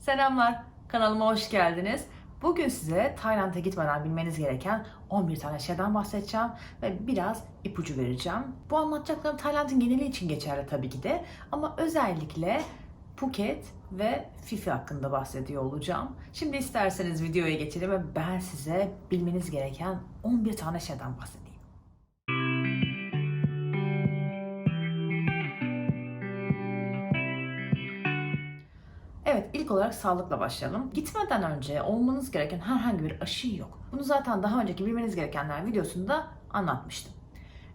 Selamlar, kanalıma hoş geldiniz. Bugün size Tayland'a gitmeden bilmeniz gereken 11 tane şeyden bahsedeceğim ve biraz ipucu vereceğim. Bu anlatacaklarım Tayland'ın geneli için geçerli tabii ki de ama özellikle Phuket ve Fifi hakkında bahsediyor olacağım. Şimdi isterseniz videoya geçelim ve ben size bilmeniz gereken 11 tane şeyden bahsedeyim. Olarak sağlıkla başlayalım. Gitmeden önce olmanız gereken herhangi bir aşı yok. Bunu zaten daha önceki bilmeniz gerekenler videosunda anlatmıştım.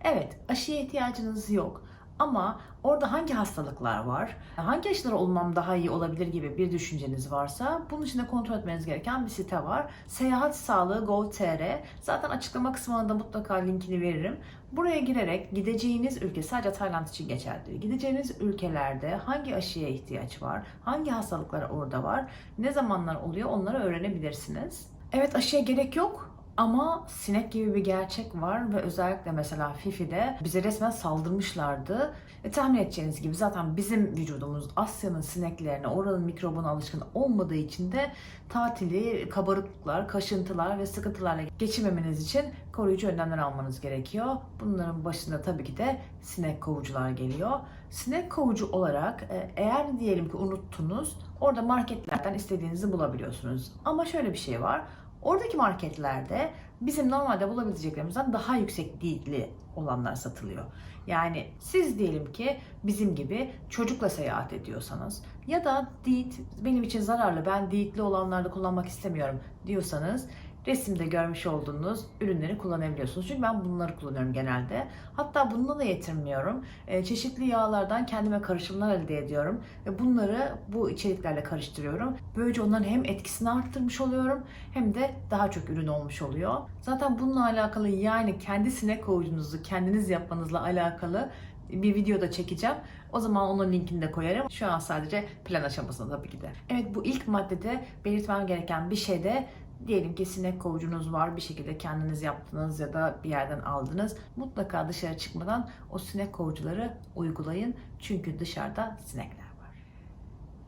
Evet, aşıya ihtiyacınız yok. Ama orada hangi hastalıklar var, hangi aşıları olmam daha iyi olabilir gibi bir düşünceniz varsa bunun için de kontrol etmeniz gereken bir site var. Seyahat Sağlığı Gov.tr. Zaten açıklama kısmına da mutlaka linkini veririm. Buraya girerek gideceğiniz ülke sadece Tayland için geçerli. Gideceğiniz ülkelerde hangi aşıya ihtiyaç var, hangi hastalıklar orada var, ne zamanlar oluyor onları öğrenebilirsiniz. Evet aşıya gerek yok ama sinek gibi bir gerçek var ve özellikle mesela Fifi'de bize resmen saldırmışlardı. E, tahmin edeceğiniz gibi zaten bizim vücudumuz Asya'nın sineklerine, oranın mikrobuna alışkın olmadığı için de tatili kabarıklıklar, kaşıntılar ve sıkıntılarla geçirmemeniz için koruyucu önlemler almanız gerekiyor. Bunların başında tabii ki de sinek kovucular geliyor. Sinek kovucu olarak e, eğer diyelim ki unuttunuz, orada marketlerden istediğinizi bulabiliyorsunuz. Ama şöyle bir şey var. Oradaki marketlerde bizim normalde bulabileceklerimizden daha yüksek diyetli olanlar satılıyor. Yani siz diyelim ki bizim gibi çocukla seyahat ediyorsanız ya da diyet benim için zararlı ben diyetli olanlarda kullanmak istemiyorum diyorsanız resimde görmüş olduğunuz ürünleri kullanabiliyorsunuz. Çünkü ben bunları kullanıyorum genelde. Hatta bununla da yetinmiyorum. E, çeşitli yağlardan kendime karışımlar elde ediyorum. Ve bunları bu içeriklerle karıştırıyorum. Böylece onların hem etkisini arttırmış oluyorum hem de daha çok ürün olmuş oluyor. Zaten bununla alakalı yani kendi sinek kovucunuzu kendiniz yapmanızla alakalı bir video da çekeceğim. O zaman onun linkini de koyarım. Şu an sadece plan aşamasında tabii ki de. Evet bu ilk maddede belirtmem gereken bir şey de Diyelim ki sinek kovucunuz var bir şekilde kendiniz yaptınız ya da bir yerden aldınız. Mutlaka dışarı çıkmadan o sinek kovucuları uygulayın. Çünkü dışarıda sinekler var.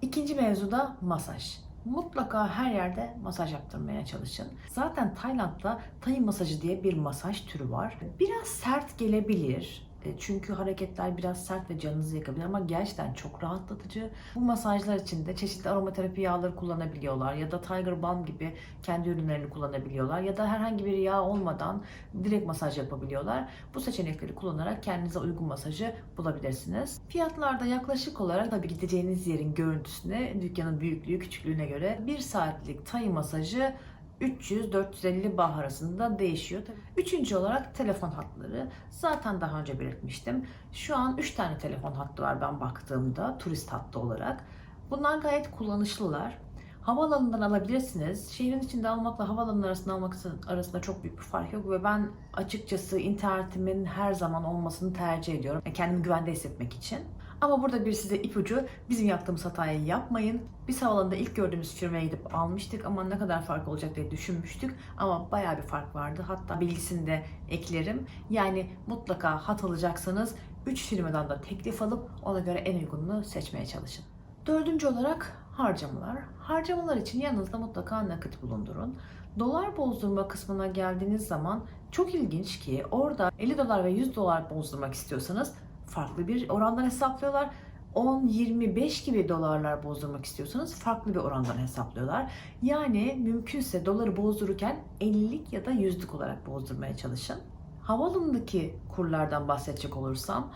İkinci mevzu da masaj. Mutlaka her yerde masaj yaptırmaya çalışın. Zaten Tayland'da Thai masajı diye bir masaj türü var. Biraz sert gelebilir. E, Çünkü hareketler biraz sert ve canınızı yakabilir ama gerçekten çok rahatlatıcı. Bu masajlar için de çeşitli aromaterapi yağları kullanabiliyorlar ya da Tiger Balm gibi kendi ürünlerini kullanabiliyorlar ya da herhangi bir yağ olmadan direkt masaj yapabiliyorlar. Bu seçenekleri kullanarak kendinize uygun masajı bulabilirsiniz. Fiyatlarda yaklaşık olarak tabii gideceğiniz yerin görüntüsüne, dükkanın büyüklüğü, küçüklüğüne göre 1 saatlik Thai masajı 300-450 bah arasında değişiyor. Üçüncü olarak telefon hatları. Zaten daha önce belirtmiştim. Şu an 3 tane telefon hattı var ben baktığımda turist hattı olarak. Bunlar gayet kullanışlılar. Havaalanından alabilirsiniz. Şehrin içinde almakla havaalanının arasında almak arasında çok büyük bir fark yok ve ben açıkçası internetimin her zaman olmasını tercih ediyorum. Kendimi güvende hissetmek için. Ama burada bir size ipucu, bizim yaptığımız hatayı yapmayın. Biz havaalanında ilk gördüğümüz firmaya gidip almıştık ama ne kadar fark olacak diye düşünmüştük. Ama bayağı bir fark vardı. Hatta bilgisini de eklerim. Yani mutlaka hat alacaksanız 3 firmadan da teklif alıp ona göre en uygununu seçmeye çalışın. Dördüncü olarak harcamalar. Harcamalar için yanınızda mutlaka nakit bulundurun. Dolar bozdurma kısmına geldiğiniz zaman çok ilginç ki orada 50 dolar ve 100 dolar bozdurmak istiyorsanız farklı bir orandan hesaplıyorlar. 10-25 gibi dolarlar bozdurmak istiyorsanız farklı bir orandan hesaplıyorlar. Yani mümkünse doları bozdururken 50'lik ya da 100'lük olarak bozdurmaya çalışın. Havaalanındaki kurlardan bahsedecek olursam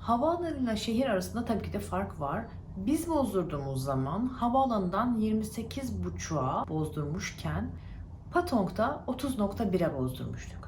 havaalanıyla şehir arasında tabii ki de fark var. Biz bozdurduğumuz zaman havaalanından 28.5'a bozdurmuşken Patong'da 30.1'e bozdurmuştuk.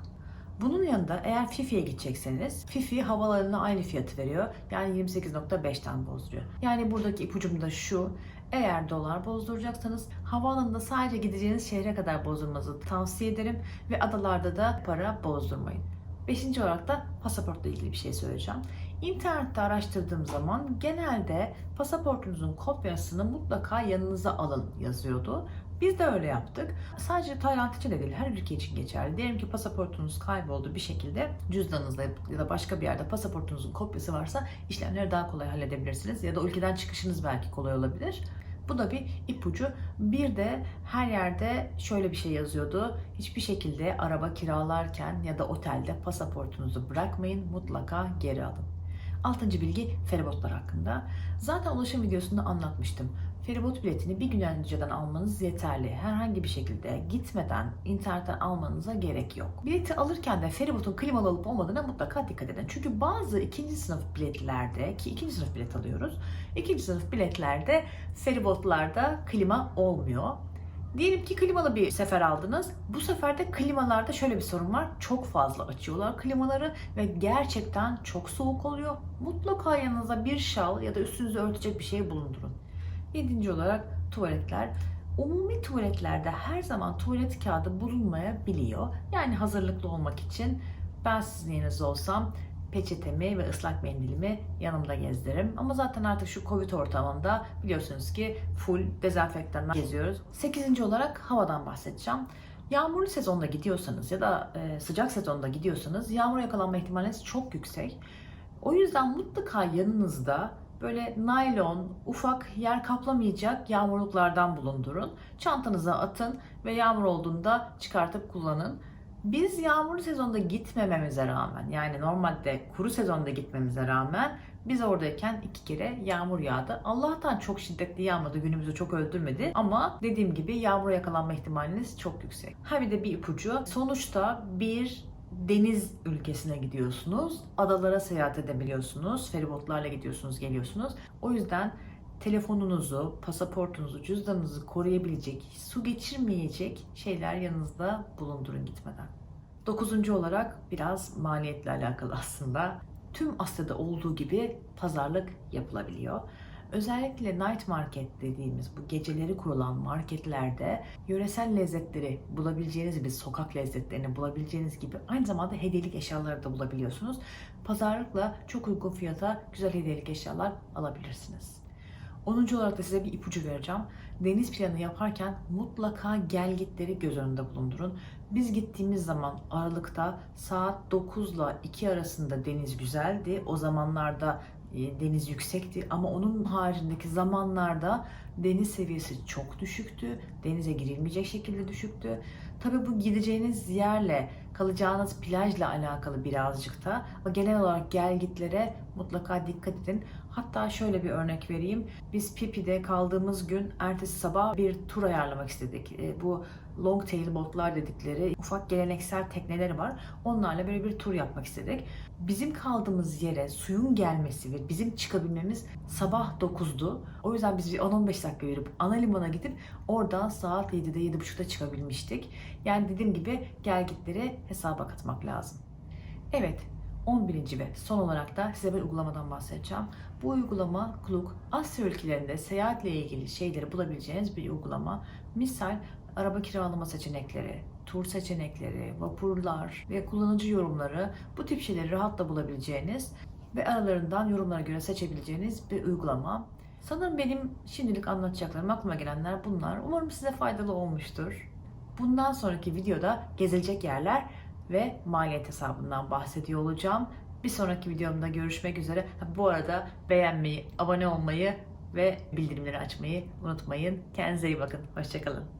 Bunun yanında eğer Fifi'ye gidecekseniz Fifi havalarına aynı fiyatı veriyor. Yani 28.5'ten bozduruyor. Yani buradaki ipucum da şu. Eğer dolar bozduracaksanız havaalanında sadece gideceğiniz şehre kadar bozdurmanızı tavsiye ederim. Ve adalarda da para bozdurmayın. Beşinci olarak da pasaportla ilgili bir şey söyleyeceğim. İnternette araştırdığım zaman genelde pasaportunuzun kopyasını mutlaka yanınıza alın yazıyordu. Biz de öyle yaptık. Sadece Tayland için de değil, her ülke için geçerli. Diyelim ki pasaportunuz kayboldu bir şekilde cüzdanınızda ya da başka bir yerde pasaportunuzun kopyası varsa işlemleri daha kolay halledebilirsiniz. Ya da ülkeden çıkışınız belki kolay olabilir. Bu da bir ipucu. Bir de her yerde şöyle bir şey yazıyordu. Hiçbir şekilde araba kiralarken ya da otelde pasaportunuzu bırakmayın. Mutlaka geri alın. Altıncı bilgi feribotlar hakkında. Zaten ulaşım videosunda anlatmıştım. Feribot biletini bir gün önceden almanız yeterli. Herhangi bir şekilde gitmeden internetten almanıza gerek yok. Bileti alırken de feribotun klimalı olup olmadığına mutlaka dikkat edin. Çünkü bazı ikinci sınıf biletlerde ki ikinci sınıf bilet alıyoruz. ikinci sınıf biletlerde feribotlarda klima olmuyor. Diyelim ki klimalı bir sefer aldınız. Bu sefer de klimalarda şöyle bir sorun var. Çok fazla açıyorlar klimaları ve gerçekten çok soğuk oluyor. Mutlaka yanınıza bir şal ya da üstünüzü örtecek bir şey bulundurun. Yedinci olarak tuvaletler. Umumi tuvaletlerde her zaman tuvalet kağıdı bulunmayabiliyor. Yani hazırlıklı olmak için ben sizin yerinizde olsam peçetemi ve ıslak mendilimi yanımda gezdiririm. Ama zaten artık şu Covid ortamında biliyorsunuz ki full dezenfektanla geziyoruz. Sekizinci olarak havadan bahsedeceğim. Yağmurlu sezonda gidiyorsanız ya da e, sıcak sezonda gidiyorsanız yağmur yakalanma ihtimaliniz çok yüksek. O yüzden mutlaka yanınızda böyle naylon, ufak yer kaplamayacak yağmurluklardan bulundurun. Çantanıza atın ve yağmur olduğunda çıkartıp kullanın. Biz yağmurlu sezonda gitmememize rağmen yani normalde kuru sezonda gitmemize rağmen biz oradayken iki kere yağmur yağdı. Allah'tan çok şiddetli yağmadı, günümüzü çok öldürmedi. Ama dediğim gibi yağmura yakalanma ihtimaliniz çok yüksek. Ha bir de bir ipucu. Sonuçta bir deniz ülkesine gidiyorsunuz. Adalara seyahat edebiliyorsunuz. Feribotlarla gidiyorsunuz, geliyorsunuz. O yüzden telefonunuzu, pasaportunuzu, cüzdanınızı koruyabilecek, su geçirmeyecek şeyler yanınızda bulundurun gitmeden. Dokuzuncu olarak biraz maliyetle alakalı aslında. Tüm Asya'da olduğu gibi pazarlık yapılabiliyor. Özellikle night market dediğimiz bu geceleri kurulan marketlerde yöresel lezzetleri bulabileceğiniz gibi sokak lezzetlerini bulabileceğiniz gibi aynı zamanda hediyelik eşyaları da bulabiliyorsunuz. Pazarlıkla çok uygun fiyata güzel hediyelik eşyalar alabilirsiniz. 10. olarak da size bir ipucu vereceğim. Deniz planı yaparken mutlaka gelgitleri göz önünde bulundurun. Biz gittiğimiz zaman Aralık'ta saat 9 ile 2 arasında deniz güzeldi. O zamanlarda deniz yüksekti ama onun haricindeki zamanlarda deniz seviyesi çok düşüktü. Denize girilmeyecek şekilde düşüktü. Tabii bu gideceğiniz yerle kalacağınız plajla alakalı birazcık da ama genel olarak gelgitlere mutlaka dikkat edin. Hatta şöyle bir örnek vereyim. Biz Pipi'de kaldığımız gün ertesi sabah bir tur ayarlamak istedik. E, Bu long tail botlar dedikleri ufak geleneksel tekneleri var. Onlarla böyle bir tur yapmak istedik. Bizim kaldığımız yere suyun gelmesi ve bizim çıkabilmemiz sabah 9'du. O yüzden biz bir 10-15 dakika yürüyüp ana limana gidip oradan saat 7'de 7.30'da çıkabilmiştik. Yani dediğim gibi gelgitleri hesaba katmak lazım. Evet, 11. ve son olarak da size bir uygulamadan bahsedeceğim. Bu uygulama Klook, Asya ülkelerinde seyahatle ilgili şeyleri bulabileceğiniz bir uygulama. Misal araba kiralama seçenekleri, tur seçenekleri, vapurlar ve kullanıcı yorumları bu tip şeyleri rahatla bulabileceğiniz ve aralarından yorumlara göre seçebileceğiniz bir uygulama. Sanırım benim şimdilik anlatacaklarım aklıma gelenler bunlar. Umarım size faydalı olmuştur. Bundan sonraki videoda gezilecek yerler ve maliyet hesabından bahsediyor olacağım. Bir sonraki videomda görüşmek üzere. Bu arada beğenmeyi, abone olmayı ve bildirimleri açmayı unutmayın. Kendinize iyi bakın. Hoşçakalın.